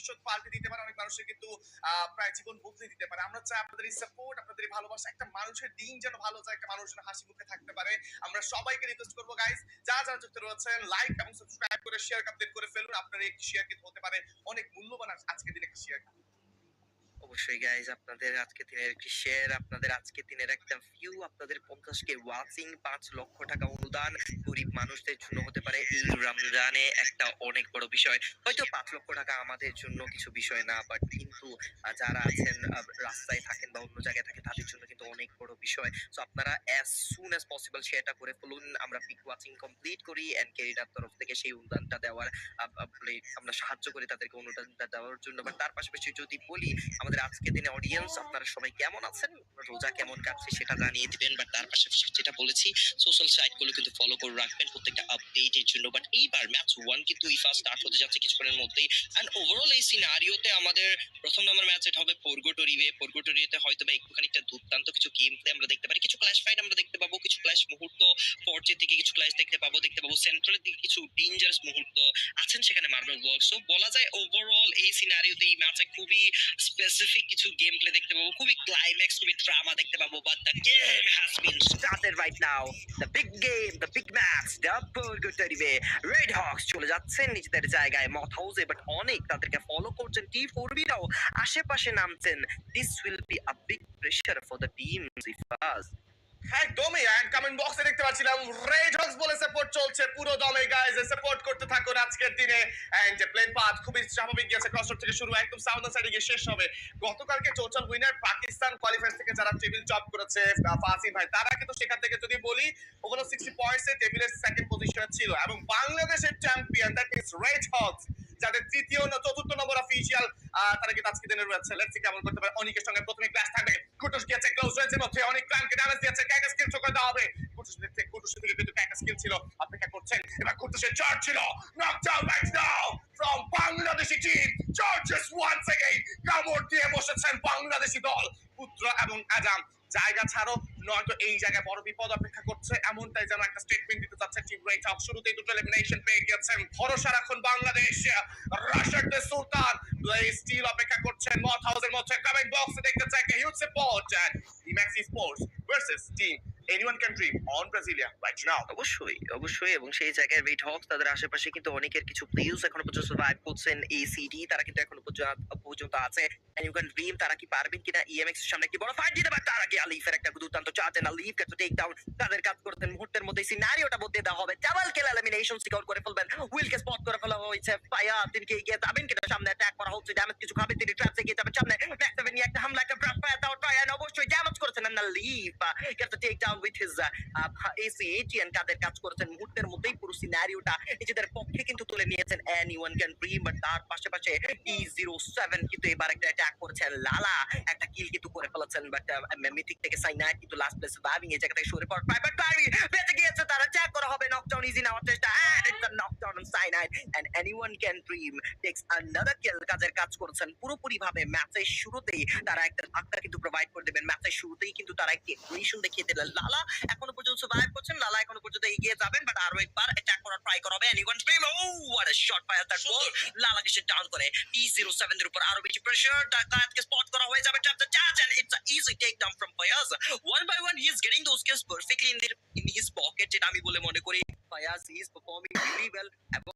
ভবিষ্যৎ পাল্টে দিতে পারে, অনেক মানুষের কিন্তু প্রায় জীবন বদলে দিতে পারে। আমরা চাই আপনাদের এই সাপোর্ট আপনাদের এই ভালোবাসা, একটা মানুষের দিন যেন ভালো যায়, একটা মানুষ যেন হাসি মুখে থাকতে পারে। আমরা সবাইকে রিকোয়েস্ট করব গাইস যা যা যুক্ত রয়েছেন লাইক এবং সাবস্ক্রাইব করে শেয়ার কমপ্লিট করে ফেলুন। আপনার একটি শেয়ার কিন্তু হতে পারে অনেক মূল্যবান আজ- আজকের দিনে একটা শেয়ার অবশ্যই গাইজ আপনাদের আজকে দিনের একটি শেয়ার আপনাদের আজকে দিনের একটা ভিউ আপনাদের পঞ্চাশ কে ওয়াচিং পাঁচ লক্ষ টাকা অনুদান, গরিব মানুষদের জন্য হতে পারে এই রমজানে একটা অনেক বড় বিষয়। হয়তো পাঁচ লক্ষ টাকা আমাদের জন্য কিছু বিষয় না বাট কিন্তু যারা আছেন রাস্তায় থাকেন বা অন্য জায়গায় থাকেন, তাদের জন্য কিন্তু অনেক বড় বিষয়। তো আপনারা অ্যাজ সুন অ্যাজ পসিবল শেয়ারটা করে ফেলুন। আমরা পিক ওয়াচিং কমপ্লিট করি এন্ড কেরিনার তরফ থেকে সেই অনুদানটা দেওয়ার বলে আমরা সাহায্য করি তাদেরকে অনুদানটা দেওয়ার জন্য। বাট তার পাশাপাশি যদি বলি, আমাদের আজকে দিনে অডিয়েন্স আপনারা সবাই কেমন আছেন? রোজা কেমন কাটছে সেটা জানিয়ে দিবেন বাট তার পাশাপাশি যেটা বলেছি সোশ্যাল সাইটগুলো কিন্তু ফলো করে রাখবেন প্রত্যেকটা আপডেটের জন্য। বাট এইবার ম্যাচ ওয়ান কিন্তু ইফা স্টার্ট হতে যাচ্ছে কিছুক্ষণের মধ্যেই। অ্যান্ড ওভারঅল এই সিনারিওতে আমাদের প্রথম নম্বর ম্যাচ হবে পোর্গোটরিবে পোর্গোটরিতে হয়তো বা একটুখানি একটা দুর্দান্ত কিছু গেম প্লে আমরা দেখতে পারি। কিছু ক্লাশ ফাইট আমরা দেখতে পাবো, কিছু ক্লাশ মুহূর্ত ফর্জের দিকে কিছু ক্লাশ দেখতে পাবো দেখতে পাবো সেন্ট্রালের দিকে কিছু ডেঞ্জারাস মুহূর্ত আছেন সেখানে মার্বেল ওয়ার্ক সো বলা যায় ওভারঅল এই সিনারিওতে এই ম্যাচে খুবই স্পেসিফিক কিছু গেম প্লে দেখতে পাবো। খুবই ক্লাইম্যাক্স খুবই ড্রামা দেখতে পাবো but the game has been started right now the big game the big match the পর্গোটরিবে Red Hawks চলে যাচ্ছেন নিজেদের জায়গায় মথ হাউসে বাট অনেক তাদেরকে ফলো করছেন টি ফোর বিরাও আশেপাশে নামছেন। This will be a big pressure for the team Ifas একদমই এন্ড কমেন্ট বক্সে দেখতে পাচ্ছিলাম রেড হক্স বলে সাপোর্ট চলছে পুরো দমে গাইজ সাপোর্ট করতে থাকুন আজকের দিনে। এন্ড প্লেন পাথ খুবই স্বাভাবিক গেছে ক্রসর থেকে শুরু, একদম সাউন্ড সাইডে গিয়ে শেষ হবে। গতকালকে টোটাল উইনার পাকিস্তান কোয়ালিফায়ার থেকে যারা টেবিল জব করেছে ফাসিম ভাই, তারা কিন্তু সেখান থেকে যদি বলি ওভারঅল সিক্সটি পয়েন্টসে টেবিলের সেকেন্ড পজিশনে ছিল। এবং বাংলাদেশের champion that is Red Hawks যাদের তৃতীয় না চতুর্থ নম্বর অফিসিয়াল তারা কিন্তু আজকে দিনে রয়েছে। লেটস সি কেমন করতে পারে অনেকের সঙ্গে। প্রথমে ক্লাস থাকবে। কুটুস গিয়েছে ক্লোজ রেঞ্জের মধ্যে। অনেক ক্লানকে ড্যামেজ দিয়েছে। ক্যাকা স্কিল চোখে দেওয়া হবে। কুটুস থেকে কুটুস থেকে কিন্তু ক্যাকা স্কিল ছিল। অপেক্ষা করছেন। এবার কুটুসের চার্জ ছিল। Knock down right now from Bangladeshi team charges once again কামড় দিয়ে বসেছেন বাংলাদেশি দল। পুত্র এবং আজাম জায়গা ছাড়ো। নয়তো এই জায়গায় বড় বিপদ অপেক্ষা করছে, এমনটাই যেন একটা স্টেটমেন্ট দিতে চাচ্ছে টিম রেট অফ শুরুতেই দুটো এলিমিনেশন পেয়ে গেছেন ভরসা রাখুন বাংলাদেশ। রাশার সুলতান স্টিল অপেক্ষা করছেন। মথ হাউসের মধ্যে কমেন্ট বক্সে দেখতে চাই। হিউজ সাপোর্ট ডিম্যাক্সি স্পোর্টস ভার্সেস টিম রাইট অবশ্যই অবশ্যই, এবং সেই জায়গায় তাদের আশেপাশে কিন্তু অনেকের কিছু প্লেয়ার্স এখনও পর্যন্ত সার্ভাইভ করছেন। এসিডি তারা কিন্তু এখনও পর্যন্ত পর্যন্ত আছে ইউকান ড্রিম তারা কি পারবেন কিনা ইএমএক্স সামনে একটি বড় ফাইট দিতে পারে তার আগে আলিফের একটা দুর্দান্ত charge and Alif to take down তাদের কাজ করতেন মুহূর্তের মধ্যে সিনারিওটা বদলে দেওয়া হবে। ডাবল কিল এলিমিনেশন সিকিউর করে ফেলবেন। উইলকে স্পট করে ফেলা হয়েছে। ফায়া তিনি কি এগিয়ে যাবেন কিনা সামনে অ্যাটাক করা হচ্ছে। ড্যামেজ কিছু খাবে, তিনি ট্র্যাপে এগিয়ে যাবেন সামনে। ম্যাক্সেভেন একটা হামলা, একটা ব্রাফ ফায়ার দাও ট্রাই এন্ড অবশ্যই ড্যামেজ করেছেন and Alif get take down with his AC এটিএন কাদের কাজ করেছেন মুহূর্তের মধ্যেই পুরো সিনারিওটা নিজেদের পক্ষে কিন্তু তুলে নিয়েছেন। Anyone can dream but তার পাশাপাশি টি জিরো সেভেন কিন্তু এবার একটা অ্যাটাক করেছেন লালা একটা কিল কিন্তু করে ফেলেছেন বাট মিথিক থেকে সাইনাইট কিন্তু লাস্ট প্লেস ভাবিং এই জায়গা থেকে সরে পড় প্রাইভেট গাড়ি বেঁচে গিয়েছে তারা চেক করা হবে নকডাউন ইজি নেওয়ার চেষ্টা knockdown on cyanide and anyone can dream takes another kill কাজের কাজ করেছেন পুরোপুরি ভাবে ম্যাচের শুরুতেই তারা একটা ধাক্কা কিন্তু প্রোভাইড করে দেবেন ম্যাচের শুরুতেই কিন্তু তারা একটি এক্সপ্রেশন দেখিয়ে দিলেন লালা এখনও পর্যন্ত সার্ভাইভ করছেন লালা এখনও পর্যন্ত এগিয়ে যাবেন বাট আরও একবার অ্যাটাক করার ট্রাই করা হবে anyone dream oh what a shot fire that goal লালাকে সে ডাউন করে টি জিরো সেভেন এর উপর আরও বেশি তাকে স্পট করা হয়ে যাবে the charge and it's a easy take down from Fayaz one by one he is getting those kills perfectly in their in his pocket যেটা আমি বলে মনে করি he is performing really well এবং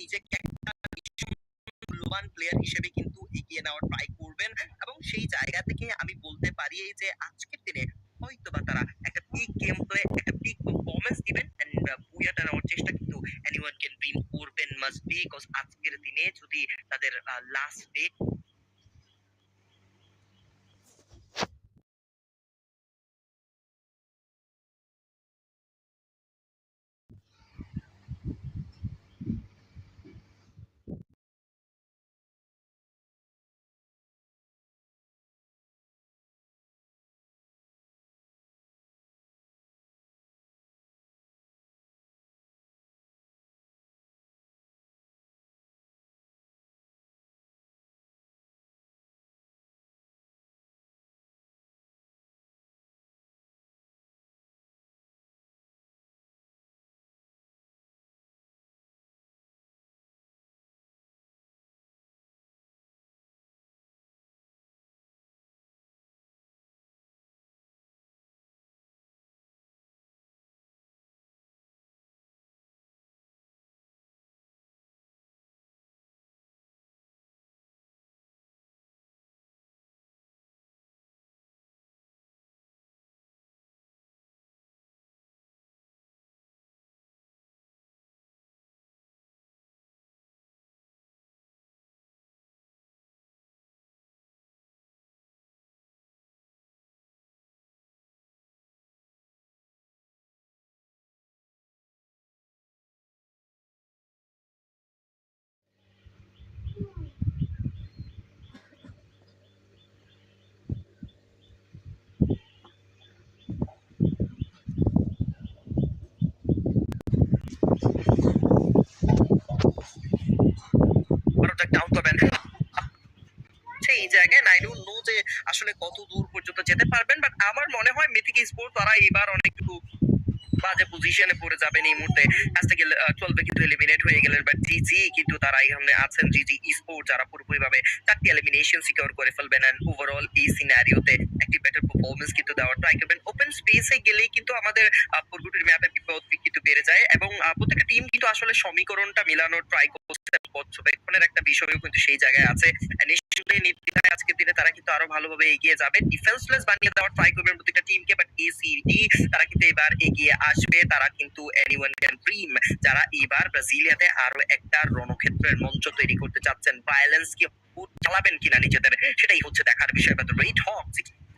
নিজেকে একটা মূল্যবান প্লেয়ার হিসেবে কিন্তু এগিয়ে নেওয়ার ট্রাই করবেন। এবং সেই জায়গা থেকে আমি বলতে পারি যে, আজকের দিনে হয়তো বা তারা একটা পিক গেম প্লে একটা পিক পারফরমেন্স দিবেন এন্ড বুয়াটা নেওয়ার চেষ্টা কিন্তু এনিওয়ান ক্যান ড্রিম করবেন মাস্ট বিকজ আজকের দিনে যদি তাদের লাস্ট ডে আসলে কত দূর পর্যন্ত যেতে পারবেন বাট আমার মনে হয় মিথিক স্পোর্ট তারা এবার অনেকটুকু বাজে পজিশনে পড়ে যাবেন এই মুহূর্তে। আজ থেকে কিন্তু এলিমিনেট হয়ে গেলেন বাট কিন্তু তারা এখানে আছেন স্পোর্ট যারা চারটি এলিমিনেশন সিকিউর করে ফেলবেন এন্ড ওভারঅল এই সিনারিওতে একটি বেটার পারফরমেন্স কিন্তু দেওয়ার ট্রাই করবেন। ওপেন স্পেসে গেলেই কিন্তু আমাদের বিপদ কিন্তু বেড়ে যায় এবং প্রত্যেকটা টিম কিন্তু আসলে সমীকরণটা মিলানোর ট্রাই করছে। পর্যবেক্ষণের একটা বিষয়ও কিন্তু সেই জায়গায় আছে। নিশ্চয়ই নির্দ্বিধায় আজকের দিনে তারা কিন্তু আরও ভালোভাবে এগিয়ে যাবে। ডিফেন্সলেস বানিয়ে দেওয়ার ট্রাই করবেন প্রত্যেকটা টিমকে বাট এসিডি তারা কিন্তু এবার এগিয়ে আসবে। তারা কিন্তু এনিওয়ান ক্যান ড্রিম যারা এবার ব্রাজিলিয়াতে আরও একটা রণক্ষেত্রের মঞ্চ তৈরি করতে চাচ্ছেন। ভায়োলেন্স কি চালাবেন কিনা নিজেদের, সেটাই হচ্ছে দেখার বিষয়। বাট রেড হক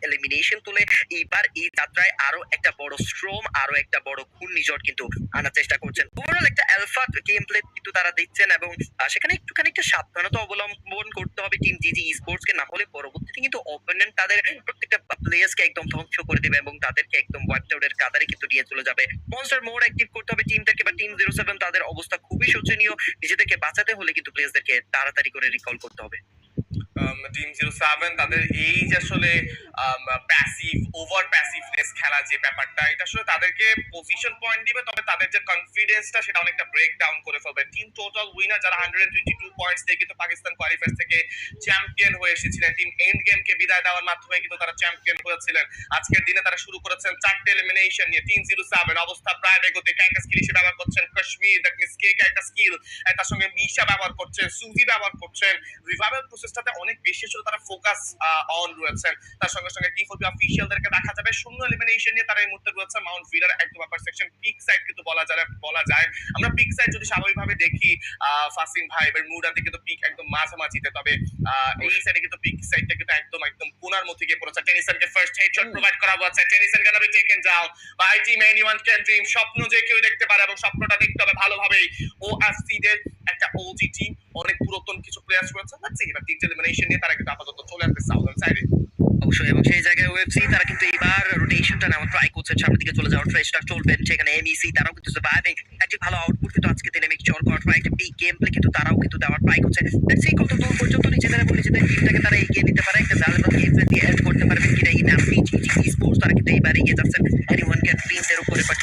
এলিমিনেশন তুলে, এইবার এই যাত্রায় আরও একটা বড় শ্রম আরও একটা বড় ঘূর্ণিঝড় কিন্তু আনার চেষ্টা করছেন। ওভারঅল একটা অ্যালফা গেম প্লে কিন্তু তারা দিচ্ছেন এবং সেখানে একটুখানি একটা সাবধানতা অবলম্বন করতে হবে টিম জিজি স্পোর্টস কে, না হলে পরবর্তীতে কিন্তু অপোনেন্ট তাদের প্রত্যেকটা প্লেয়ার্সকে একদম ধ্বংস করে দেবে এবং তাদেরকে একদম ওয়াইপ আউটের কাতারে কিন্তু নিয়ে চলে যাবে। মনস্টার মোড অ্যাক্টিভ করতে হবে টিমদেরকে বা টিম জিরো সেভেন তাদের অবস্থা খুবই শোচনীয়। নিজেদেরকে বাঁচাতে হলে কিন্তু প্লেয়ার্সদেরকে তাড়াতাড়ি করে রিকল করতে হবে। টিম জিরো সেভেন তাদের এই যে আসলে প্যাসিভ ওভার প্যাসিভনেস খেলা যে ব্যাপারটা, এটা আসলে তাদেরকে পজিশন পয়েন্ট দিবে, তবে তাদের যে কনফিডেন্সটা সেটা অনেকটা ব্রেক ডাউন করে ফেলবে। টিম টোটাল উইনার যারা হান্ড্রেড টোয়েন্টি টু পয়েন্টস দিয়ে কিন্তু পাকিস্তান কোয়ালিফায়ার থেকে চ্যাম্পিয়ন হয়ে এসেছিলেন। টিম এন্ড গেমকে বিদায় দেওয়ার মাধ্যমে কিন্তু তারা চ্যাম্পিয়ন হয়েছিলেন। আজকের দিনে তারা শুরু করেছেন চারটে এলিমিনেশন নিয়ে টিম জিরো সেভেন অবস্থা প্রায় বেগতে একটা স্কিল হিসেবে ব্যবহার করছেন কাশ্মীর দ্যাট মিনস কেক একটা স্কিল তার সঙ্গে মিশা ব্যবহার করছেন সুজি ব্যবহার করছেন। রিভাইভাল প্রসেসটাতে অনেক বেশি আসলে তারা ফোকাস অন রয়েছেন। তার সঙ্গে সঙ্গে টি ফোর অফিসিয়ালদেরকে দেখা যাবে। শূন্য এলিমিনেশন নিয়ে তারা এই মুহূর্তে রয়েছে মাউন্ট ভিলার একদম আপার সেকশন পিক সাইড কিন্তু বলা যায় বলা যায়। আমরা পিক সাইড যদি স্বাভাবিকভাবে দেখি ফাসিম ভাই এবার মুরাতে কিন্তু পিক একদম মাঝামাঝিতে। তবে এই সাইডে কিন্তু পিক সাইডটা কিন্তু একদম একদম কোনার মধ্যে গিয়ে পড়েছে। টেনিসনকে ফার্স্ট হেডশট প্রোভাইড করা হচ্ছে। Tennyson gonna be taken down by team anyone can dream স্বপ্ন যে কেউ দেখতে পারে এবং স্বপ্নটা দেখতে হবে ভালোভাবেই। ও দের একটা ওজি টিম অনেক পুরাতন কিছু প্লেয়ার্স রয়েছে। দেখছি এবার তিনটে এলিমিনেশন নিয়ে তারা কিন্তু আপাতত চলে আসবে সাউদার্ন সাইডে অবশ্যই এবং সেই জায়গায় ওয়েবসি তারা কিন্তু এবার রোটেশনটা নেওয়ার ট্রাই করছেন সামনের দিকে চলে যাওয়ার ট্রাইটা চলবেন, সেখানে এমইসি তারাও কিন্তু সার্ভাইভিং একটি ভালো আউটপুট কিন্তু আজকে দিনে মেক চল করার ট্রাই একটা পিক গেম প্লে কিন্তু তারাও কিন্তু দেওয়ার ট্রাই করছে সেই কত দূর পর্যন্ত নিজেদের এবং নিজেদের টিমটাকে তারা এগিয়ে নিতে পারে, একটা ভ্যালুয়েবল গেম প্লে দিয়ে এড করতে পারবেন কিনা এই ম্যাচ জিজি স্পোর্টস তারা কিন্তু এবার এগিয়ে যাচ্ছেন এনিওয়ান ক্যান প্রিন্টের উপরে বাট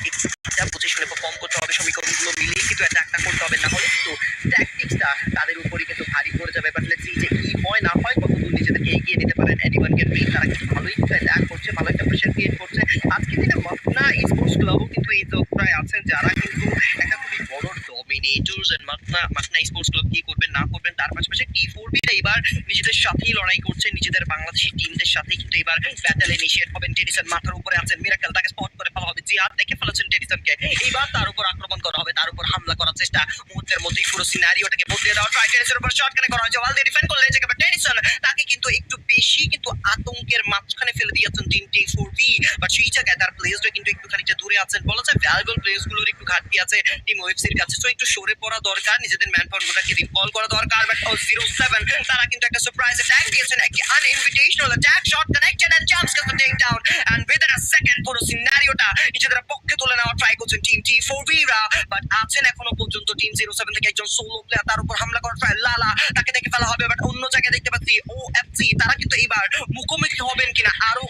একটা পজিশনে পারফর্ম করতে হবে সমীকরণগুলো মিলিয়ে কিন্তু অ্যাটাকটা করতে হবে না হলে কিন্তু ট্যাকটিক্সটা তাদের উপরই কিন্তু ভারী পড়ে যাবে বাট লেটস সি যে কি হয় না হয় কতদূর নিজেদেরকে এগিয়ে নিতে পারেন এনিওয়ান ক্যান প্রিন্ট তারা কিন্তু ভালোই কিন্তু অ্যাটাক করছে ভালো একটা প্রেশার ক্রিয়েট করছে আজকে দিনে মাকনা স্পোর্টস ক্লাবও কিন্তু এই প্রায় আছেন যারা কিন্তু একটা খুবই বড় আক্রমণ করা হবে, তার উপর হামলা করার চেষ্টা, মুহূর্তের মধ্যেই পুরো সিনারিওটাকে বদলে দেওয়া ট্রাই উপর শট কানে করা হয়েছে ওয়াল ডিফেন্ড করলে জায়গা টেনিসন তাকে কিন্তু একটু বেশি কিন্তু আতঙ্কের মাঝখানে ফেলে দিয়েছেন টিম টি ফোর খানিকটা আছেন। বলা যায় ভ্যালুয়েবল প্লেয়ার্সগুলোর একটু ঘাটতি আছে টিম ওয়েবসির কাছে। তো একটু সরে পড়া দরকার, নিজেদের ম্যান পাওয়ার গুলোকে রিকল করা দরকার। বাট জিরো সেভেন তারা কিন্তু একটা সারপ্রাইজ অ্যাটাক দিয়েছেন, একটি uninvitational attack shot connected and get the take down and within a second পুরো সিনারিওটা নিজেদের পক্ষে তুলে নেওয়া ট্রাই করছেন টিম টি ফোর বি রা বাট আছেন এখনও পর্যন্ত টিম জিরো সেভেন থেকে একজন সোলো প্লেয়ার তার উপর হামলা করার ট্রাই লালা, তাকে দেখে ফেলা হবে। বাট অন্য জায়গায় দেখতে পাচ্ছি ও এফসি তারা কিন্তু এবার মুখোমুখি হবেন কিনা? আরও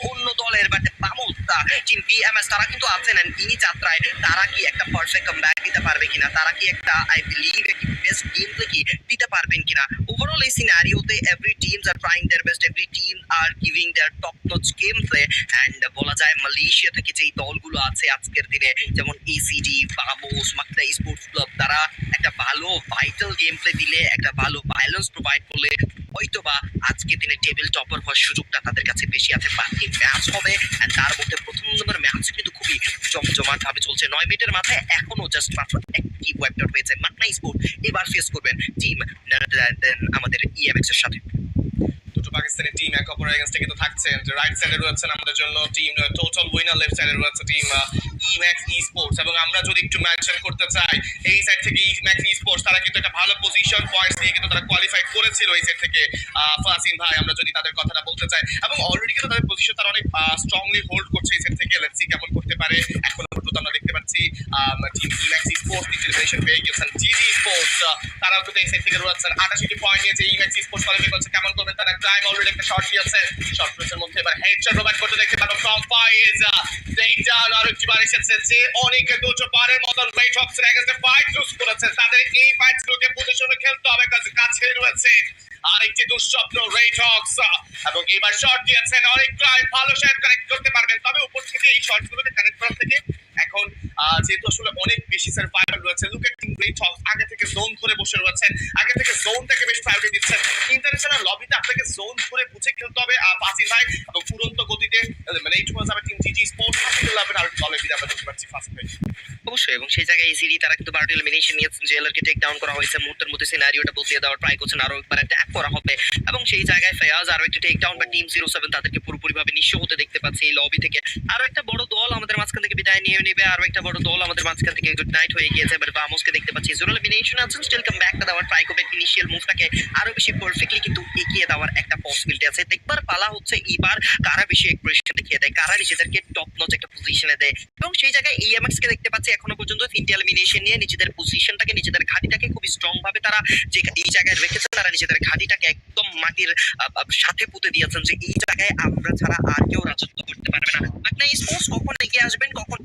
কি বিএমএস তারা কিন্তু আছেন এই যাত্রায় তারা কি একটা পারফেক্ট ব্যাক দিতে পারবে কিনা? তারা কি একটা আই বিলিভ একটি বেস্ট গেম থেকে দিতে পারবেন কিনা? ওভারঅল এই সিনারিওতে every teams are trying their best every team are giving their top notch game play and বলা যায় মালয়েশিয়া থেকে যেই দলগুলো আছে আজকের দিনে, যেমন এসিডি বাবোস মাকটা স্পোর্টস ক্লাব তারা একটা ভালো ভাইটাল গেম প্লে দিলে, একটা ভালো ব্যালেন্স প্রোভাইড করলে হয়তোবা আজকে দিনে টেবিল টপার হওয়ার সুযোগটা তাদের কাছে বেশি আছে বাকি ম্যাচ হবে তার মধ্যে প্রথম নম্বর ম্যাচ কিন্তু খুবই জমজমাট ভাবে চলছে। নয় মিনিটের মাথায় এখনও জাস্ট মাত্র একটি ওয়েব ডট হয়েছে। মাকনা স্পোর্ট এবার ফেস করবেন টিম আমাদের ইএমএক্স এর সাথে। অপরের এগেন্স্ট কিন্তু থাকছেন। যে রাইট সাইডে রয়েছেন আমাদের জন্য টিম টোটাল উইনার লেফট সাইডে রয়েছে টিম ইম্যাক্স ই স্পোর্টস এবং আমরা যদি একটু মেনশন করতে চাই, এই সাইড থেকে ইম্যাক্স ই স্পোর্টস তারা কিন্তু একটা ভালো পজিশন পয়েন্টস দিয়ে কিন্তু তারা কোয়ালিফাই করেছিল এই সাইড থেকে। ফাসিন ভাই, আমরা যদি তাদের কথাটা বলতে চাই, এবং অলরেডি কিন্তু তাদের পজিশন তারা অনেক স্ট্রংলি হোল্ড করছে এই সাইড থেকে। লেটস কেমন করতে পারে। এখন পর্যন্ত আমরা দেখতে পাচ্ছি team E max esports declaration পেয়ে গেছেন জিজি তারাও কিন্তু এই থেকে রয়েছেন আটাশিটি পয়েন্ট নিয়েছে ইম্যাক্স ই স্পোর্টস কোয়ালিফাই করছে। কেমন করবেন তারা? ক্রাইম অলরেডি একটা শর্ট দিয়েছে শর্ট রেসের মধ্যে এবার হেডশট রোবাট করতে দেখতে পাবো ফ্রম ফাইজ টেক আর একটি বার এসেছে যে অনেকে দুটো পারের মতন rate of against fight choose করেছে। তাদের এই ফাইট গুলোকে পজিশনে খেলতে হবে কাছে কাছে রয়েছে। আরেকটি দুঃস্বপ্ন রেট হক্স এবং এবার শর্ট দিয়েছেন অনেক ভালো শট কানেক্ট করতে পারবেন। তবে উপর থেকে এই শর্ট গুলোকে কানেক্ট করা থেকে এখন যেহেতু আসলে অনেক বেশি স্যার ফায়ার রয়েছে look at team Red Hawks আগে থেকে জোন ধরে বসে রয়েছেন আগে থেকে জোনটাকে বেশ প্রায়োরিটি দিচ্ছেন ইন্টারন্যাশনাল লবিতে আপনাকে জোন ধরে বুঝে খেলতে হবে পাসিং ভাই, এবং ফুরন্ত গতিতে মানে এইটুকু যাবে টিম জিজি স্পোর্টস হাসিল লাভের আর জলে বিদায় আমরা দেখতে পাচ্ছি ফার্স্ট অবশ্যই, এবং সেই জায়গায় এসিডি তারা কিন্তু বারোটি এলিমিনেশন নিয়েছেন জেলারকে টেক ডাউন করা হয়েছে। মুহূর্তের মধ্যে সিনারিওটা বদলিয়ে দেওয়ার ট্রাই করছেন আরও একবার অ্যাটাক করা হবে। এবং সেই জায়গায় ফেয়াজ আরও একটা টেক ডাউন বা টিম জিরো সেভেন তাদেরকে পুরোপুরি ভাবে নিঃস্ব হতে দেখতে পাচ্ছি এই লবি থেকে। আরও একটা বড় দল আমাদের মাঝখান থেকে বিদায় নিয়ে নেবে, আরও একটা বড় দল আমাদের মাঝখান থেকে গুড নাইট হয়ে গিয়েছে এবার বামোসকে দেখতে পাচ্ছি। জিরো এলিমিনেশন আছেন স্টিল কাম ব্যাকটা দেওয়ার ট্রাই করবে। ইনিশিয়াল মুভটাকে আরও বেশি পারফেক্টলি কিন্তু এগিয়ে দেওয়ার একটা পসিবিলিটি আছে। দেখবার পালা হচ্ছে এবার কারা বেশি এগ্রেশন দেখিয়ে দেয়, কারা নিজেদেরকে টপ নচ একটা পজিশনে দেয়। এবং সেই জায়গায় ইএমএক্স কে দেখতে পাচ্ছি এখনও পর্যন্ত তিনটি এলিমিনেশন নিয়ে নিজেদের পজিশনটাকে নিজেদের ঘাটিটাকে খুব স্ট্রং ভাবে তারা যে এই জায়গায় রেখেছে, তারা নিজেদের ঘাটিটাকে একদম মাটির সাথে পুঁতে দিয়েছেন যে এই জায়গায় আমরা ছাড়া আর কেউ রাজত্ব করতে পারবে না। আপনার স্পোর্টস কখন এগিয়ে আসবেন? কখন